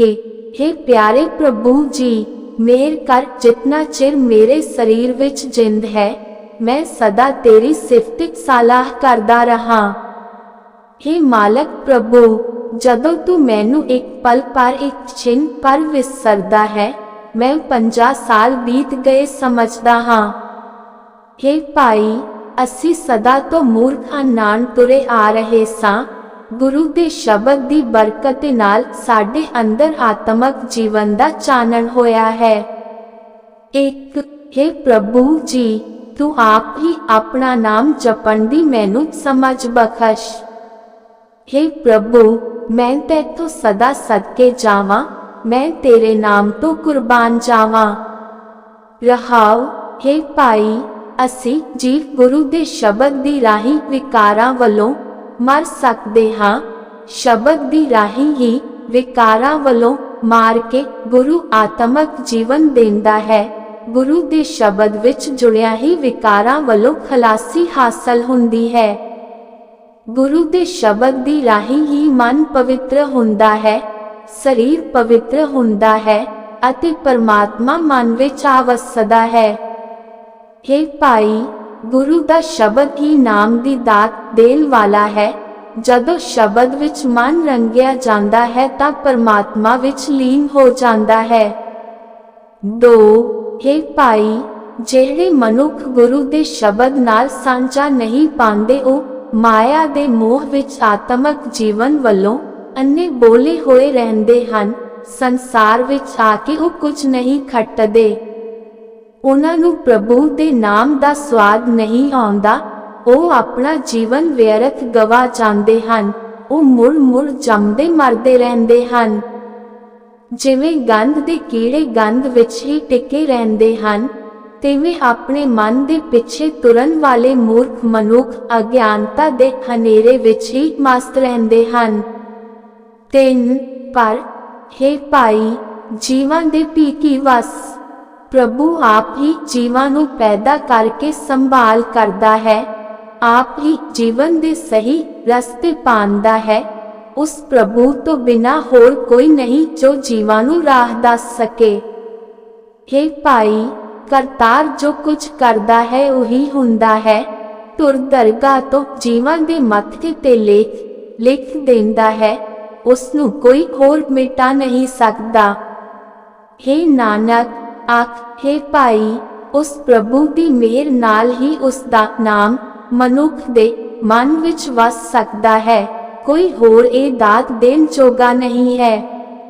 ਕਿ हे ਪਿਆਰੇ ਪ੍ਰਭੂ ਜੀ ਮੇਰ ਕਰ ਜਿਤਨਾ ਚਿਰ ਮੇਰੇ ਸਰੀਰ ਵਿੱਚ ਜਿੰਦ ਹੈ ਮੈਂ ਸਦਾ ਤੇਰੀ ਸਿਫਤ ਸਲਾਹ ਕਰਦਾ ਰਹਾ हे ਮਾਲਕ ਪ੍ਰਭੂ ਜਦੋਂ ਤੂੰ ਮੈਨੂੰ ਇੱਕ ਪਲ ਪਰ ਇੱਕ ਛਿਨ ਪਰ ਵਿਸਰਦਾ ਹੈ ਮੈਂ 50 ਸਾਲ ਬੀਤ ਗਏ ਸਮਝਦਾ ਹਾਂ हे ਭਾਈ ਅਸੀਂ ਸਦਾ ਤੋਂ ਮੂਰਖਾਂ ਨਾਲ ਤੁਰੇ ਆ ਰਹੇ ਸਾਂ ਗੁਰੂ ਦੇ ਸ਼ਬਦ ਦੀ ਬਰਕਤ ਨਾਲ ਸਾਡੇ ਅੰਦਰ ਆਤਮਕ ਜੀਵਨ ਦਾ ਚਾਨਣ ਹੋਇਆ ਹੈ ਇੱਕ हे ਪ੍ਰਭੂ ਜੀ ਤੂੰ ਆਪ ਹੀ ਆਪਣਾ ਨਾਮ ਜਪਣ ਦੀ ਮੈਨੂੰ ਸਮਝ ਬਖਸ਼ हे ਪ੍ਰਭੂ ਮੈਂ ਤੇਥੋਂ ਸਦਾ ਸਦਕੇ ਜਾਵਾਂ ਮੈਂ ਤੇਰੇ ਨਾਮ ਤੋਂ ਕੁਰਬਾਨ ਜਾਵਾਂ ਰਹਾਉ हे ਭਾਈ ਅਸੀਂ ਜੀਵ ਗੁਰੂ ਦੇ ਸ਼ਬਦ ਦੀ ਰਾਹੀਂ ਵਿਕਾਰਾਂ ਵੱਲੋਂ ਮਰ ਸਕਦੇ ਹਾਂ। ਸ਼ਬਦ ਦੀ ਰਾਹੀਂ ਹੀ ਵਿਕਾਰਾਂ ਵੱਲੋਂ ਮਾਰ ਕੇ ਗੁਰੂ ਆਤਮਕ ਜੀਵਨ ਦਿੰਦਾ ਹੈ। ਗੁਰੂ ਦੇ ਸ਼ਬਦ ਵਿੱਚ ਜੁੜਿਆ ਹੀ ਵਿਕਾਰਾਂ ਵੱਲੋਂ ਖਲਾਸੀ ਹਾਸਲ ਹੁੰਦੀ ਹੈ। ਗੁਰੂ ਦੇ ਸ਼ਬਦ ਦੀ ਰਾਹੀਂ ਹੀ ਮਨ ਪਵਿੱਤਰ ਹੁੰਦਾ ਹੈ, ਸਰੀਰ ਪਵਿੱਤਰ ਹੁੰਦਾ ਹੈ ਅਤੇ ਪਰਮਾਤਮਾ ਮਨ ਵਿੱਚ ਆਵਸਦਾ ਹੈ। हे ਭਾਈ ਗੁਰੂ ਦਾ ਸ਼ਬਦ ਹੀ ਨਾਮ ਦੀ ਦਾਤ ਦੇਣ ਵਾਲਾ ਹੈ। ਜਦੋਂ ਸ਼ਬਦ ਵਿੱਚ ਮਨ ਰੰਗਿਆ ਜਾਂਦਾ ਹੈ ਤਾਂ ਪਰਮਾਤਮਾ ਵਿੱਚ ਲੀਨ ਹੋ ਜਾਂਦਾ ਹੈ। ਦੋ, ਹੇ ਭਾਈ, ਜਿਹੜੇ ਮਨੁੱਖ ਗੁਰੂ ਦੇ ਸ਼ਬਦ ਨਾਲ ਸਾਂਝਾ ਨਹੀਂ ਪਾਉਂਦੇ, ਉਹ ਮਾਇਆ ਦੇ ਮੋਹ ਵਿੱਚ ਆਤਮਕ ਜੀਵਨ ਵੱਲੋਂ ਅੰਨੇ ਬੋਲੇ ਹੋਏ ਰਹਿੰਦੇ ਹਨ। ਸੰਸਾਰ ਵਿੱਚ ਆ ਕੇ ਉਹ ਕੁਝ ਨਹੀਂ ਖੱਟਦੇ। ਉਹਨਾਂ ਨੂੰ ਪ੍ਰਭੂ ਦੇ ਨਾਮ ਦਾ ਸਵਾਦ ਨਹੀਂ ਆਉਂਦਾ, ਉਹ ਆਪਣਾ ਜੀਵਨ ਵਿਅਰਥ ਗਵਾ ਜਾਂਦੇ ਹਨ, ਉਹ ਮੁੜ ਮੁੜ ਜੰਮਦੇ ਮਰਦੇ ਰਹਿੰਦੇ ਹਨ। ਜਿਵੇਂ ਗੰਧ ਦੇ ਕੀੜੇ ਗੰਧ ਵਿੱਚ ਹੀ ਟਿਕੇ ਰਹਿੰਦੇ ਹਨ, ਤਿਵੇਂ ਆਪਣੇ ਮਨ ਦੇ ਪਿੱਛੇ ਤੁਰਨ ਵਾਲੇ ਮੂਰਖ ਮਨੁੱਖ ਅਗਿਆਨਤਾ ਦੇ ਹਨੇਰੇ ਵਿੱਚ ਹੀ ਮਸਤ ਰਹਿੰਦੇ ਹਨ। ਤਿੰਨ, ਪਰ, ਹੇ ਭਾਈ, ਜੀਵਾਂ ਦੇ ਪੀ ਕੀ ਵਸ ਪ੍ਰਭੂ ਆਪ ਹੀ ਜੀਵਾਂ ਨੂੰ ਪੈਦਾ ਕਰਕੇ ਸੰਭਾਲ ਕਰਦਾ ਹੈ, ਆਪ ਹੀ ਜੀਵਨ ਦੇ ਸਹੀ ਰਸਤੇ ਪਾਉਂਦਾ ਹੈ, ਉਸ ਪ੍ਰਭੂ ਤੋਂ ਬਿਨਾ ਹੋਰ ਕੋਈ ਨਹੀਂ ਜੋ ਜੀਵਾਂ ਨੂੰ ਰਾਹ ਦੱਸ ਸਕੇ। हे ਭਾਈ, ਕਰਤਾਰ ਜੋ ਕੁਝ ਕਰਦਾ ਹੈ ਉਹੀ ਹੁੰਦਾ ਹੈ ਤੁਰ ਦਰਗਾਹ ਤੋਂ ਜੀਵਾਂ ਦੇ ਮੱਥੇ ਤੇ ਲੇਖ, ਲਿਖ ਦਿੰਦਾ ਹੈ, ਉਸ ਨੂੰ ਕੋਈ ਹੋਰ ਮਿਟਾ ਨਹੀਂ ਸਕਦਾ। हे ਨਾਨਕ ਆਖ हे ਭਾਈ, ਉਸ ਪ੍ਰਭੂ ਦੀ ਮਿਹਰ ਨਾਲ ਹੀ ਉਸ ਦਾ ਨਾਮ ਮਨੁੱਖ ਦੇ ਮਨ ਵਿੱਚ ਵਸ ਸਕਦਾ ਹੈ। ਕੋਈ ਹੋਰ ਇਹ ਦਾਤ ਦੇਣ ਜੋਗਾ ਨਹੀਂ ਹੈ।